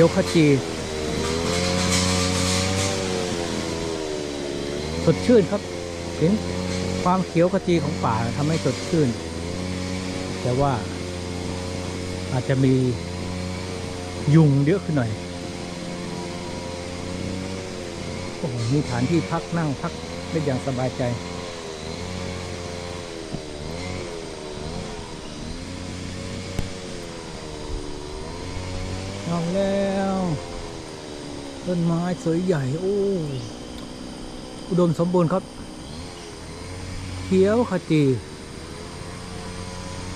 ขียวขจี สดชื่นครับ เห็นความเขียวขจีของป่าทำให้สดชื่น แต่ว่าอาจจะมียุงเยอะขึ้นหน่อย โอ้โหมีฐานที่พักนั่งพักได้อย่างสบายใจ เอาแล้ว ต้นไม้สวยใหญ่ โอ้ อุดมสมบูรณ์ครับ เขียวขจี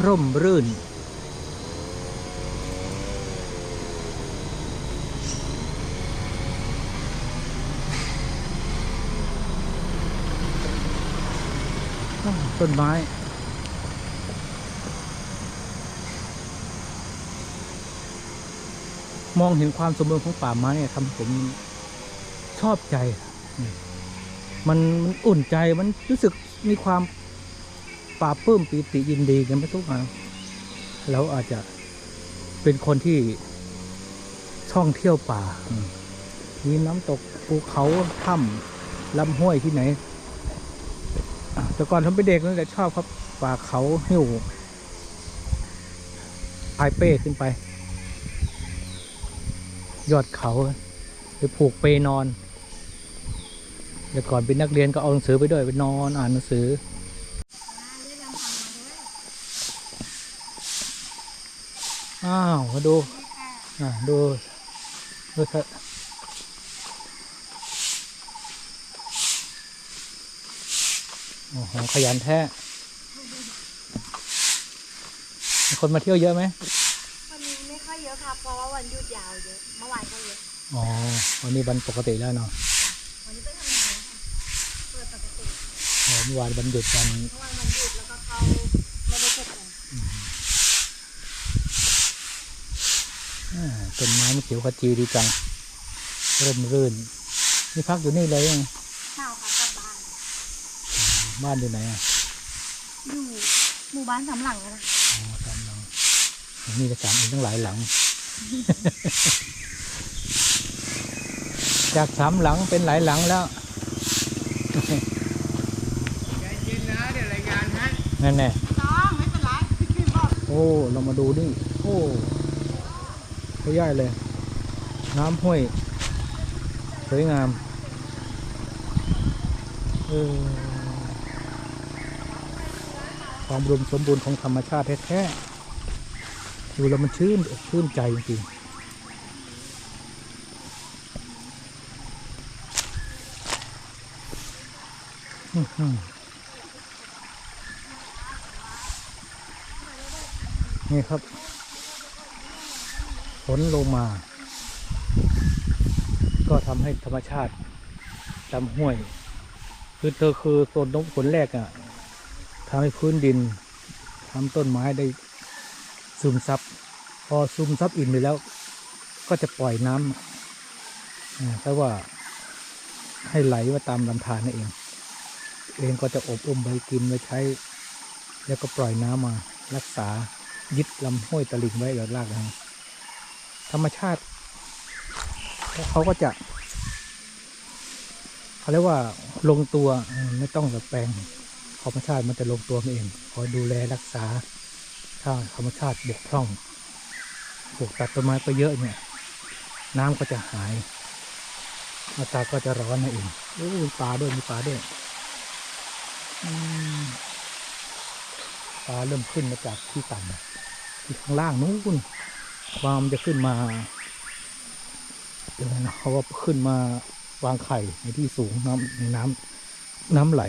ร่มรื่น ต้นไม้ มองเห็นความสมบูรณ์ของป่าไม้เนี่ยทำให้ผมชอบใจ มันมันอุ่นใจมันรู้สึกมีความปลาบปลื้มปีติยินดีกันไปทุกอย่างแล้วอาจจะเป็นคนที่ท่องเที่ยวป่า มีน้ำตกภูเขาถ้ำลำห้วยที่ไหน แต่ก่อนผมเป็นเด็กนั่นแหละชอบครับป่าเขาหิวพายเป้ขึ้นไป ยอดเขาไปผูกเปนอนเดี๋ยวก่อนเป็นนักเรียนก็เอาหนังสือไปด้วยไปนอนอ่านหนังสืออ้าวมาดูอ่าดูดูเถอะโอ้โหขยันแท้ คนมาเที่ยวเยอะไหม อยเยอะค่ะเพราะว่าวันหยุดยาวเยอะเมื่อวานก็เยอะอ๋อวันนี้วันปกติแล้วเนาะวันนี้ไปทำงานค่ะเปิดปกติอ๋อเมื่อวานวันหยุดวันเมื่อวานวันหยุดแล้วก็เขาไม่ได้เก็บกันอ่าต้นไม้มันเขียวขจีดีจังร่มรื่นนี่พักอยู่นี่เลยยังเช้าค่ะกลับบ้านบ้านอยู่ไหนอะอยู่หมู่บ้านสำหลังนะอ๋อสามหลังนี่ก็สามอีกตั้งหลายหลัง จากสามหลังเป็นหลายหลังแล้วใจเย็นนะเดี๋ยวรายงานให้นั่นแน่ต้องไม่เป็นไรพี่บอกโอ้ เรามาดูนี่ โอ้เขาย่ายเลย น้ำห้วย สวยงาม เออความรวมสมบูรณ์ของธรรมชาติแท้ๆ ดูแล้วมันชื่นอกชื่นใจจริงนี่ครับฝนลงมา ก็ทำให้ธรรมชาติลำห้วย คือเธอคือโซนน้ำฝนแรกอะทำให้พื้นดินทำต้นไม้ได้ ซึมซับ พอซึมซับอิ่มไปแล้ว ก็จะปล่อยน้ำอ่าแปลว่าให้ไหลมาตามลำธารนั่นเอง เองก็จะอบรมไว้กินไว้ใช้ แล้วก็ปล่อยน้ำมา รักษายึดลำห้วยตลิ่งไว้หยอดรากนะธรรมชาติเขาก็จะเขาเรียกว่าลงตัวไม่ต้องแบบแปลงธรรมชาติมันจะลงตัวเองคอยดูแลรักษา ถ้าธรรมชาติบกพร่องปลูกตัดต้นไม้ไปเยอะเนี่ย น้ำก็จะหายอากาศก็จะร้อนนั่นเองโอ้มีปลาด้วยมีปลาด้วยปลาเริ่มขึ้นมาจากที่ต่ำที่ข้างล่างนู้นความจะขึ้นมาเดี๋ยวนะเขาว่าขึ้นมาวางไข่ในที่สูงน้ำในน้ำน้ำไหล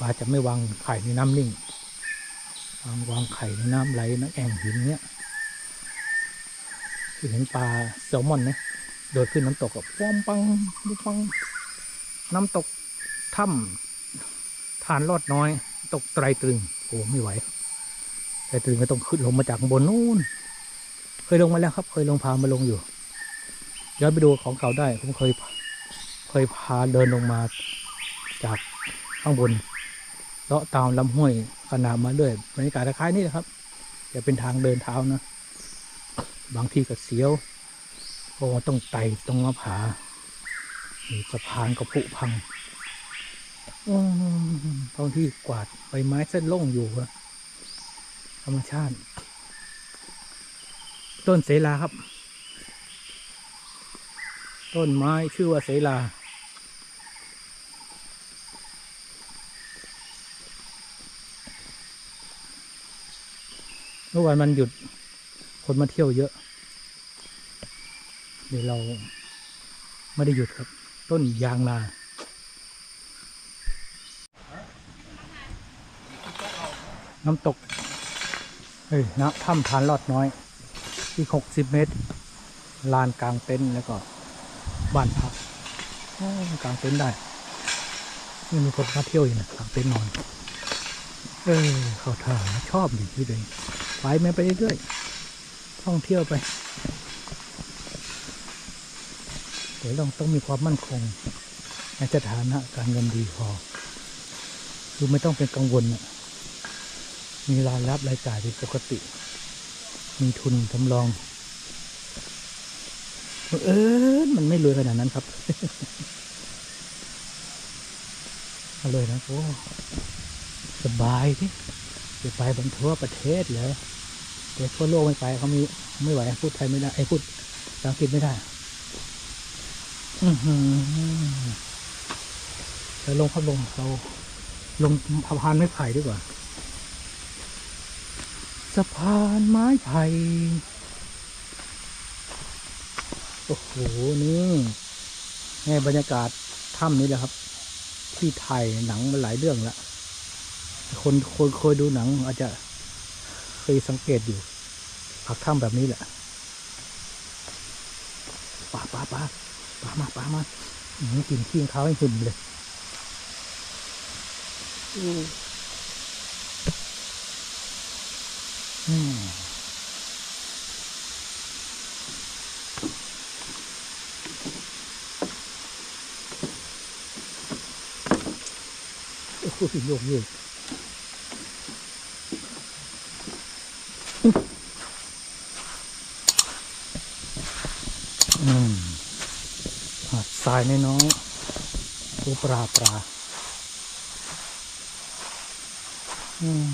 ปลาจะไม่วางไข่ในน้ำนิ่ง วางวางไข่ในน้ำไหลน้ำแอ่งหินเนี้ยคือเห็นปลาแซลมอนไหมโดดขึ้นน้ำตกกับป้อมปังบุปัง น้ำตกถ้ำฐานลอดน้อย ตกไตรตรึงโอ้ไม่ไหวแต่ตื่นก็ต้องขึ้นลงมาจากบนนู้นเคยลงมาแล้วครับ เคยลงพามาลงอยู่ย้อนไปดูของเก่าได้ผมเคย เคยพาเดินลงมาจากข้างบนเลาะตามลำห้วย ขนาดมาเรื่อยบรรยากาศคล้ายๆนี่แหละครับจะเป็นทางเดินเท้านะ บางทีก็เสียวเพราะว่าต้องไต่ต้องมาผามีสะพานก็ผุพังอืมบางที่กวาดใบไม้เส้นโล่งอยู่ธรรมชาติ ต้นเสลาครับ ต้นไม้ชื่อว่าเสลา มื่อวานมันหยุดคนมาเที่ยวเยอะเดี๋ยวเราไม่ได้หยุดครับ ต้นยางนาน้ำตก เฮ้ยนะถ้ำทานลอดน้อย อีกหกสิบเมตร ลานกลางเต็นท์แล้วก็บ้านพักกลางเต็นท์ได้นี่มีคนมาเที่ยวอยู่นะกลางเต็นท์นอน เออเขาท่ายชอบอยู่ที่เดิม ไปไหมไปเรื่อยๆท่องเที่ยวไปเดี๋ยวต้องต้องมีความมั่นคง ในสถานะการเงินดีพอคือไม่ต้องเป็นกังวลน่ะมีรายรับรายจ่ายเป็นปกติ มีทุนสำรองเออมันไม่รวยขนาดนั้นครับเอาเลยนะโอ้สบายที่ จะไปบนทั่วประเทศเลยเดี๋ยวทั่วโลกไม่ไปเขามีไม่ไหวพูดไทยไม่ได้ไอ้พูดภาษาอังกฤษไม่ได้อือหือแล้วลงครับลงเราลงสะพานไม้ไผ่ดีกว่าสะพานไม้ไผ่โอ้โหนี่แง่บรรยากาศถ้ำนี้แหละครับ ที่ไทยหนังมาหลายเรื่องละ คนคนเคยดูหนัง อาจจะเคยสังเกตอยู่ผักถ้ำแบบนี้แหละป่าป่าป่าป่ามาป่ามาอืมกินขี้เขาให้หึมเลยอืมอืมโอ้โหโยกเยกอืม หาดทรายน้อยๆตัวปลาปลาอืม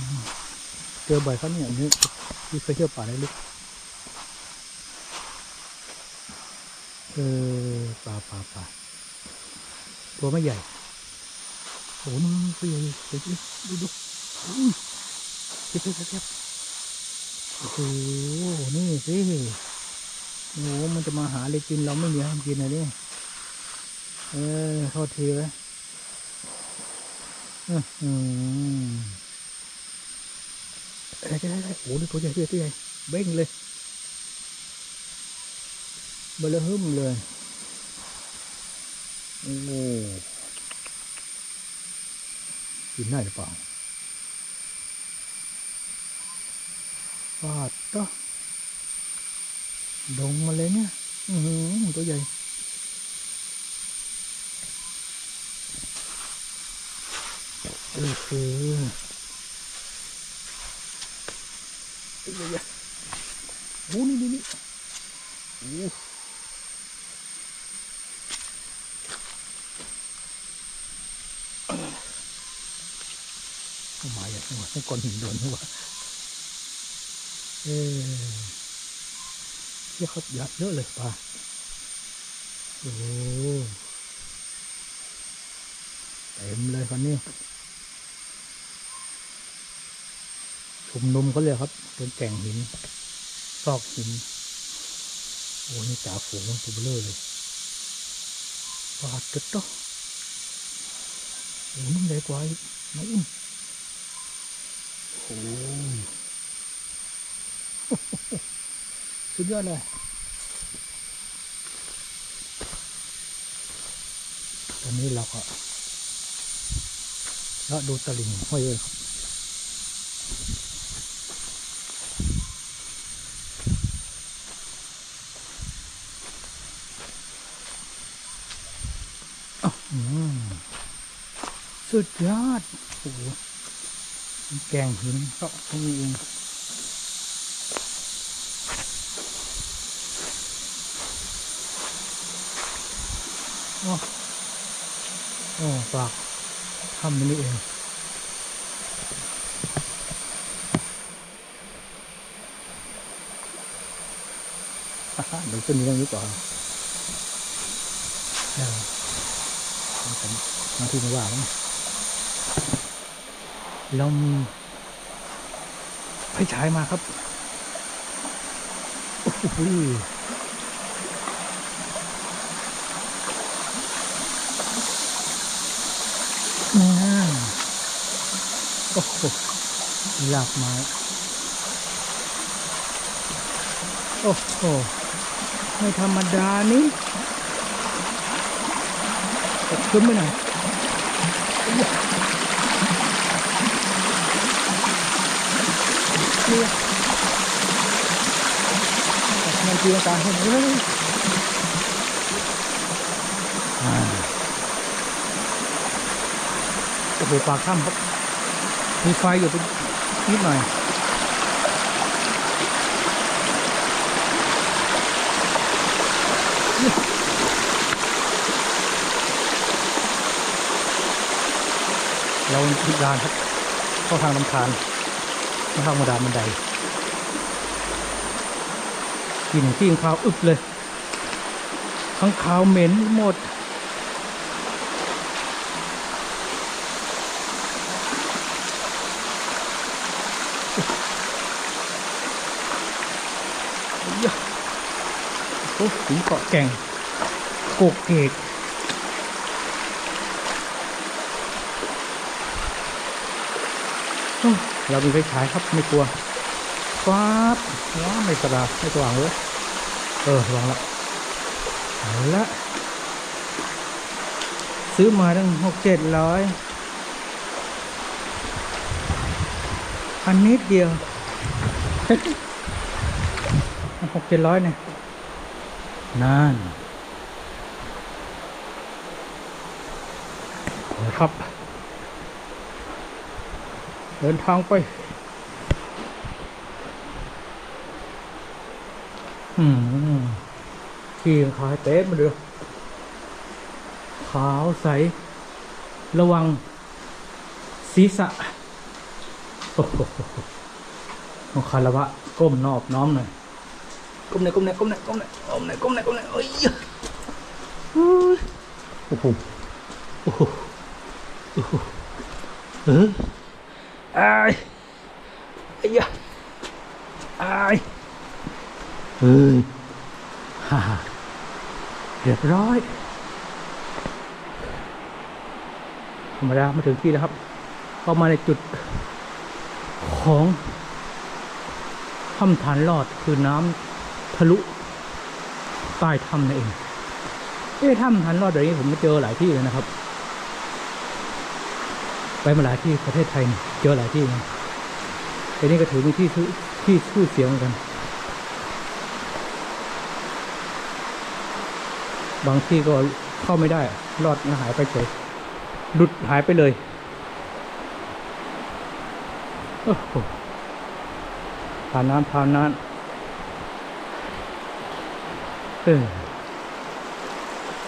เจอบ่อยครับเนี่ยนนี้ที่ไปเที่ยวป่าได้ลึกเออปลาปลาปลาตัวไม่ใหญ่โอ้โหนี่ตัวใหญ่ดูดูดูดูเก็บเก็บเก็บเก็บ โอ้โห นี่สิโอ้โห มันจะมาหาอะไรกินเราไม่มีให้กินเลยนี่เออโทษทีไว้อื้อหือเอ้ยได้ได้โอ้โหนี่ตัวใหญ่ตัวใหญ่เบ้งเลยเบลอหึ่มเลย โอ้โหกินได้หรือเปล่า ปาดก็ดงมาเลยเนี่ย อือตัวใหญ่ เออคือตัวใหญ่โอ้นี่นี่นี่โอ้ทำไมอะหัวให้ก้อนหินโดนหัว เออเยอะครับยอะเยอะเลยปลาโอ้เต็มเลยคนนี้ชุมนุมเขาเลยครับเป็นแก่งหิน ซอกหิน โอ้นี่จ่าฝูงตัวเบลอเลยปลาตึ๊ดโตโอ้นี่ใหญ่กว่าอีกน้องโอ้ สุดยอดเลยตอนนี้เราก็เลาดูตลิ่งห้วยเลยครับอ้าวอืมสุดยอดโอ้โหแกงหินก็ตรงนี้เอง โอ้โอ้ปากทำมันนี่เองเดี๋ยวขึ้นนี้ตรงนี้ก่อนเออผมมาที่ไม่ว่าแล้วเรามีไฟฉายมาครับ โอ้โหนั่น โอ้โหลากไม้ โอ้โห ไม่ธรรมดานี่ตกขึ้นไปหน่อยเนี่ยมันจีการเห็นเลยอ่าโอ้โหปากถ้ำครับ มีไฟอยู่เป็นนิดหน่อยเราพิการครับเข้าทางลำคาญเข้ามาดานบันไดกลินที่ข้างคาวอึบเลยข้างคาวเหม็นหมด โอ้ถึงเกาะแก่งโกกเกกเรามีไฟฉายครับไม่กลัวฟ้าบว้าไม่สว่างไม่สว่างเลยเออวางละเอาละซื้อมาตั้งหกเจ็ดร้อยอันนิดเดียว หกเจ็ดร้อยเนี่ยนั่นนะครับ เดินทางไปอืมขี่ขายเต๊ะมาดูขาวใส ระวัง ศีรษะโอ้โหต้องคารวะ ก้มนอบน้อมหน่อย ก้มหน่อยก้มหน่อยก้มหน่อยก้มหน่อยก้มหน่อยก้มหน่อยก้มหน่อยเอ้ยเฮ้ยโอ้โหโอ้โหโอ้โหเอออายไอ้ยะอายเฮ้ยฮ่าเรียบร้อยธรรมดามาถึงที่แล้วครับเข้ามาในจุดของถ้ำฐานลอดคือน้ำ ทะลุใต้ถ้ำนั่นเอง เอ๊ะถ้ำฐานลอดแบบนี้ผมมาเจอหลายที่เลยนะครับ ไปมาหลายที่ประเทศไทยเจอหลายที่นะแต่นี่ก็ถือเป็นที่ชื่อที่ชื่อเสียงเหมือนกัน บางที่ก็เข้าไม่ได้ รอดหายไปเฉยหลุดหายไปเลยผ่านน้ำผ่านน้ำ เออ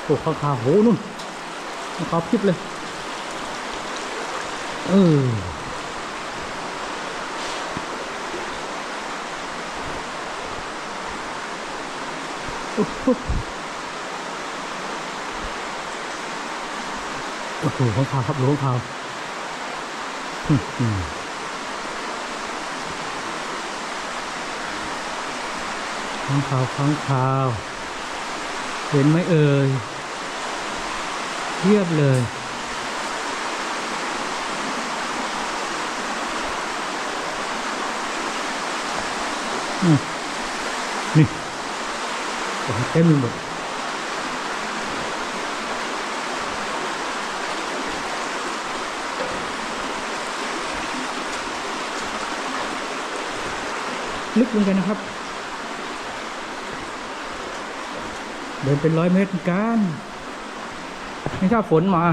โอ้ข้างคาวโหนู่นข้างคาวพริบเลย เออโอ้โหโอ้โหข้างคาวครับดูข้างคาวอืมอืมข้างคาวข้างคาว เห็นไหมเอ่ยเทียบเลย นี่โอ้โหเต็มหมดลึกเหมือนกันนะครับ เดินเป็นร้อยเมตรเหมือนกันนี่ถ้าฝนมา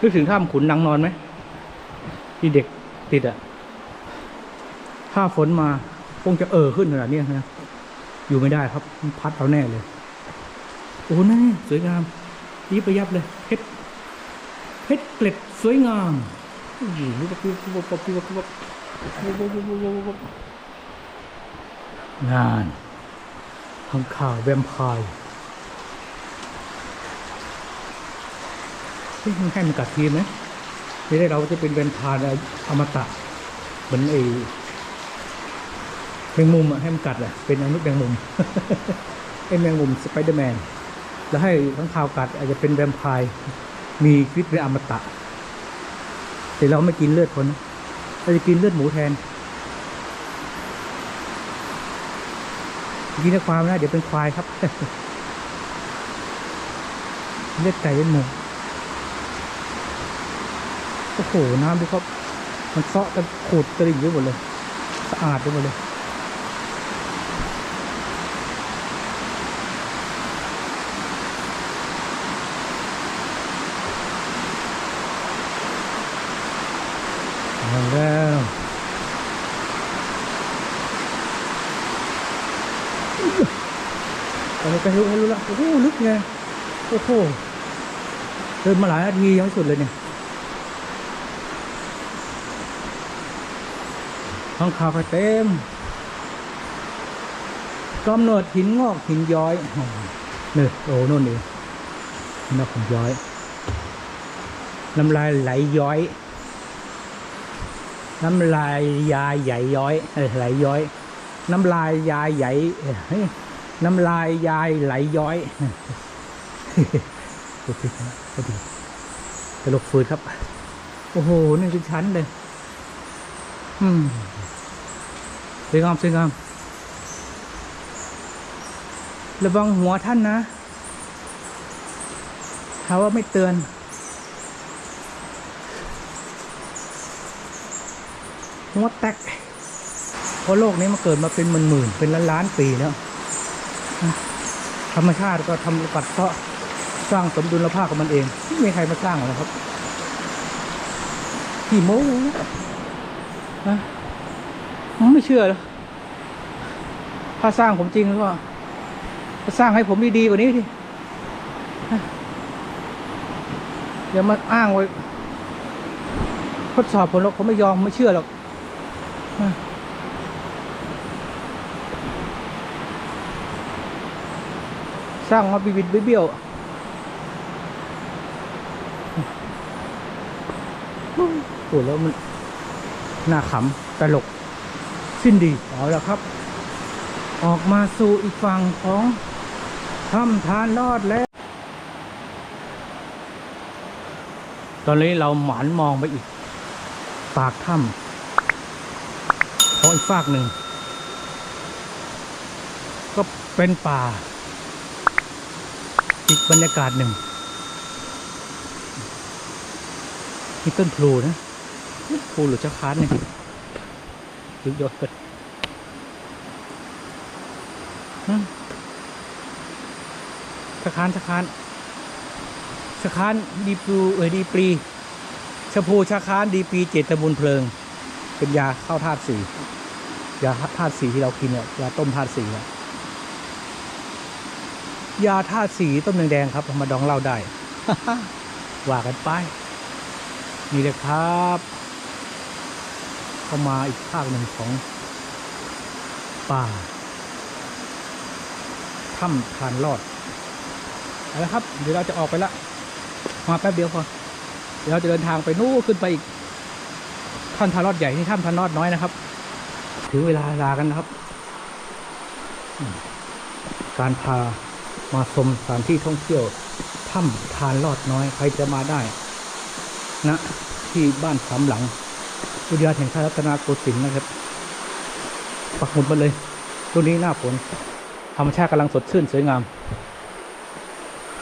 นึกถึงถ้ำขุนนางนอนไหมที่เด็กติดอะถ้าฝนมาคงจะเอ่อขึ้นขนาดนี้นะอยู่ไม่ได้ครับ พัดเอาแน่เลย โอ้โหนั่นนี่สวยงามยิบไปยับเลยเพชรเพชรเกล็ดสวยงามโอ้โหรูปปุ๊บปุ๊บปุ๊บปุ๊บปุ๊บปุ๊บปุ๊บปุ๊บปุ๊บปุ๊บปุ๊บงาน ข้างข่าวแวมไพร์เฮ้ยมันให้มันกัดทีไหมไม่ได้เราจะเป็นแวมไพร์อมตะ เหมือนไอ้แมงมุมอะให้มันกัดอะเป็นอนุษย์แมงมุมไอ้แมงมุมสไปเดอร์แมนแล้วให้ข้างข่าวกัดอาจจะเป็นแวมไพร์มีชีวิตเป็นอมตะ แต่เราไม่กินเลือดคนเราจะกินเลือดหมูแทน กินแต่ความนะ เดี๋ยวเป็นควายครับ เลือดไก่เป็นหมูโอ้โห น้ำที่เขามันเซาะกันขูดกระดิ่งไปหมดเลย สะอาดไปหมดเลย เอาแล้วเอา ไปรู้ให้รู้ละโอ้โหลึกไงโอ้โหเดินมาหลายนาทียังสุดเลยเนี่ยท้องขาวเต็มกำเนิดหินงอกหินย้อยเนี่ยโอ้โน่นเองหินงอกหินย้อยน้ำลายไหลย้อย น้ำลายยาใหญ่ย้อยไหลย้อย น้ำลายยาใหญ่เฮ้ย น้ำลายยายไหลย้อยพูดผิดนะพอดีตลกฟืดครับ โอ้โหนี่เป็นชั้นเลย อืมสวยงามสวยงามระวังหัวท่านนะหาว่าไม่เตือน หัวแตกเพราะโลกนี้มันเกิดมาเป็นหมื่นๆเป็นล้านล้านๆปีแล้ว ธรรมชาติก็ทำกัดเซาะสร้างสมดุลภาพของมันเองไม่มีใครมาสร้างหรอกครับขี่โม้นะผมไม่เชื่อหรอกถ้าสร้างผมจริงก็ก็สร้างให้ผมดีๆกว่านี้ดิอย่ามาอ้างไว้ทดสอบผลหรอกผมไม่ยอมไม่เชื่อหรอก สร้างมาบิบิดเบี้ยวโอ้แล้วมันน่าขำตลก สิ้นดีเอาละครับ ออกมาสู่อีกฝั่งของถ้ำทานรอดแล้ว ตอนนี้เราหมานมองไปอีก ปากถ้ำของอีกฝากหนึ่ง ก็เป็นป่า บรรยากาศหนึ่งมีต้นพลูนะพลูหรือจะค้านเนี่ยยุดยอดเกิดอืมสะคานสะคานสะคานดีปลูเออดีปรีชะพูชะคานดีปีเจตบุญเพลิง เป็นยาเข้าธาตุสี่ยาธาตุสี่ที่เรากินเนี่ยยาต้มธาตุสี่เนี่ย ยาธาตุสีต้มแดงๆครับเอามาดองเหล้าได้ว่ากันไป นี่เลยครับ เข้ามาอีกภาคหนึ่งของป่าถ้ำทานรอดเอาละครับ เดี๋ยวเราจะออกไปละ มาแป๊บเดียวพอเดี๋ยวเราจะเดินทางไปนู่นขึ้นไปอีกท่านทานรอดใหญ่ที่ถ้ำทานรอดน้อยนะครับ ถึงเวลาลากันนะครับ การพา มาชมสถานที่ท่องเที่ยวถ้ำทานลอดน้อย ใครจะมาได้นะที่บ้านสามหลัง อุทยานแห่งชาติรัตนโกสินทร์นะครับ ปักหมุดมาเลยช่วงนี้หน้าฝนธรรมชาติกำลังสดชื่นสวยงาม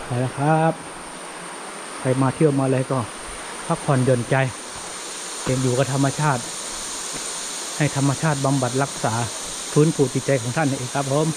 ไปแล้วครับ ใครมาเที่ยวมาเลยก็พักผ่อนหย่อนใจเป็นอยู่กับธรรมชาติ ให้ธรรมชาติบำบัดรักษาฟื้นฟูจิตใจของท่านเองครับผม